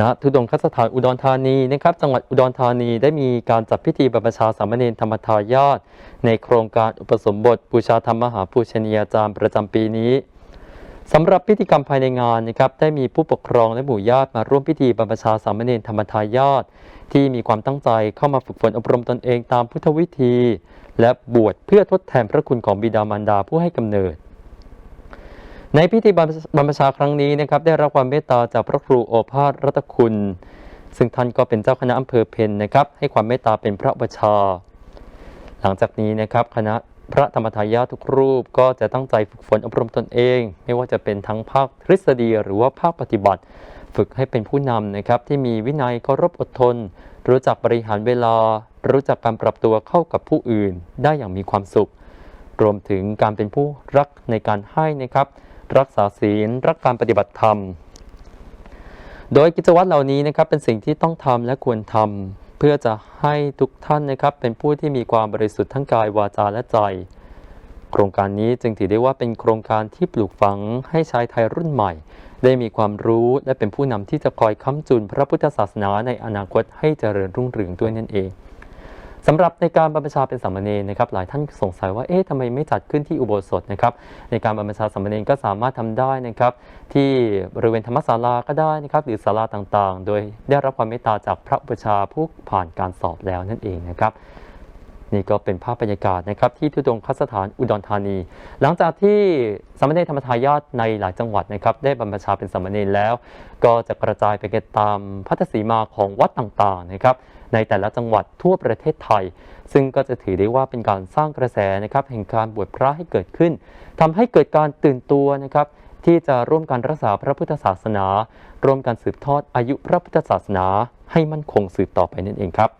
ณทุดงคสถานอุดรธานีนะครับจังหวัดอุดรธานีได้มีการจัดพิธีบรรพชาสามเณรธรรมทายาทในโครงการอุปสมบทบูชาธรรมมหาปูชนียาจารย์ประจำปีนี้สำหรับพิธีกรรมภายในงานนะครับได้มีผู้ปกครองและหมู่ญาติมาร่วมพิธีบรรพชาสามเณรธรรมทายาทที่มีความตั้งใจเข้ามาฝึกฝนอบรมตนเองตามพุทธวิธี และบวชเพื่อทดแทนพระคุณของบิดามารดาผู้ให้กำเนิด ในพิธีบรรพชาครั้งนี้นะครับได้รับความเมตตาจากพระครูโอภาสรัตคุณ ซึ่งท่านก็เป็นเจ้าคณะอำเภอเพนนะครับให้ความเมตตาเป็นพระบัญชา หลังจากนี้นะครับคณะพระธรรมทายาททุกรูปก็จะตั้งใจฝึกฝนอบรมตนเอง ไม่ว่าจะเป็นทั้งภาคทฤษฎีหรือว่าภาคปฏิบัติ ฝึกให้เป็นผู้นำนะครับที่มีวินัยเคารพอดทน รู้จักบริหารเวลา รู้จักการปรับตัวเข้ากับผู้อื่น ได้อย่างมีความสุข รวมถึงการเป็นผู้รักในการให้นะครับ รักษาศีล รักการปฏิบัติธรรม โดยกิจวัตรเหล่านี้นะครับเป็นสิ่งที่ต้องทำและควรทำเพื่อจะให้ทุกท่านนะครับเป็นผู้ที่มีความบริสุทธิ์ทั้งกายวาจาและใจ โครงการนี้จึงถือได้ว่าเป็นโครงการที่ปลูกฝังให้ชายไทยรุ่นใหม่ ได้มีความรู้และเป็นผู้นำที่จะคอยค้ำจุนพระพุทธศาสนาในอนาคตให้เจริญรุ่งเรืองด้วยนั่นเอง สำหรับในการบรรพชาเป็นสามเณรนะครับหลายท่านสงสัยว่าเอ๊ะทำไมไม่จัดขึ้นที่อุโบสถนะครับในการบรรพชาสามเณรก็สามารถทำได้นะครับที่บริเวณธรรมศาลาก็ได้นะครับหรือศาลาต่างๆ โดยได้รับความเมตตาจากพระอุปชาผู้ผ่านการสอบแล้วนั่นเองนะครับ นี่ก็เป็นภาพบรรยากาศนะครับที่ทุดงคสถานอุดรธานี หลังจากที่สามเณรธรรมทายาทในหลายจังหวัดนะครับได้บรรพชาเป็นสามเณรแล้ว ก็จะกระจายไปกันตามพัทธสีมาของวัดต่างๆนะครับในแต่ละจังหวัดทั่วประเทศไทย ซึ่งก็จะถือได้ว่าเป็นการสร้างกระแสนะครับแห่งการบวชพระให้เกิดขึ้นทำให้เกิดการตื่นตัวนะครับที่จะร่วมกันรักษาพระพุทธศาสนา ร่วมกันสืบทอดอายุพระพุทธศาสนา ให้มั่นคงสืบต่อไปนั่นเองครับ